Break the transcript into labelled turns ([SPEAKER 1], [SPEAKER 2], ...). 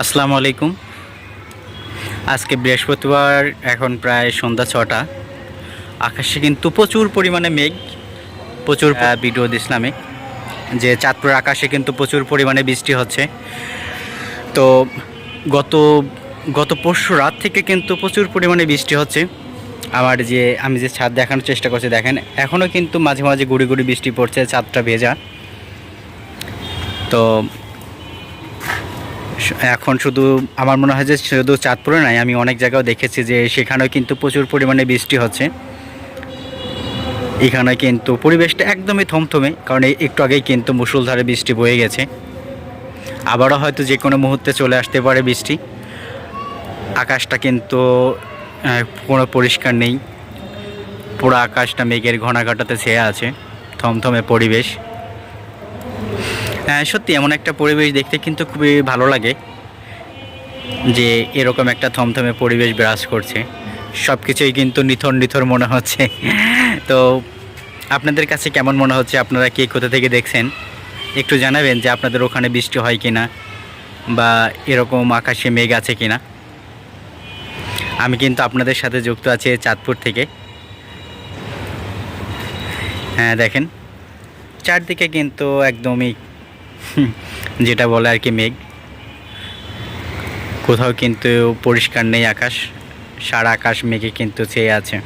[SPEAKER 1] আসসালামু আলাইকুম। আজকে বৃহস্পতিবার, এখন প্রায় সন্ধ্যা ছটা। আকাশে কিন্তু প্রচুর পরিমাণে মেঘ, প্রচুর ভিডিও দিছিলাম আমি, যে চাঁদপুর আকাশে কিন্তু প্রচুর পরিমাণে বৃষ্টি হচ্ছে। তো গত গত পরশু রাত থেকে কিন্তু প্রচুর পরিমাণে বৃষ্টি হচ্ছে। আমার যে, আমি যে ছাদ দেখানোর চেষ্টা করছি, দেখেন এখনও কিন্তু মাঝে মাঝে গুড়ি গুড়ি বৃষ্টি পড়ছে, ছাদটা ভেজা। তো এখন শুধু আমার মনে হয় যে শুধু চাঁদপুরে নাই, আমি অনেক জায়গাও দেখেছি যে সেখানেও কিন্তু প্রচুর পরিমাণে বৃষ্টি হচ্ছে। এখানে কিন্তু পরিবেশটা একদমই থমথমে, কারণ একটু আগেই কিন্তু মুসুলধারে বৃষ্টি বয়ে গেছে। আবারও হয়তো যে কোনো মুহূর্তে চলে আসতে পারে বৃষ্টি। আকাশটা কিন্তু কোনো পরিষ্কার নেই। পুরো আকাশটা মেঘের ঘনাঘাটাতে ছেয়ে আছে, থমথমে পরিবেশ। সত্যি এমন একটা পরিবেশ দেখতে কিন্তু খুবই ভালো লাগে যে এরকম একটা থমথমে পরিবেশ বিরাজ করছে। সব কিছুই কিন্তু নিথর নিথর মনে হচ্ছে। তো আপনাদের কাছে কেমন মনে হচ্ছে? আপনারা কে কোথা থেকে দেখছেন? একটু জানাবেন যে আপনাদের ওখানে বৃষ্টি হয় কি না বা এরকম আকাশে মেঘ আছে কি না আমি কিন্তু আপনাদের সাথে যুক্ত আছি চাঁদপুর থেকে। হ্যাঁ দেখেন। চারদিকে কিন্তু একদমই যেটা বলে আর কি মেঘ। কোথাও কিন্তু পরিষ্কার নেই আকাশ, সারা আকাশ মেঘে কিন্তু চেয়ে আছে।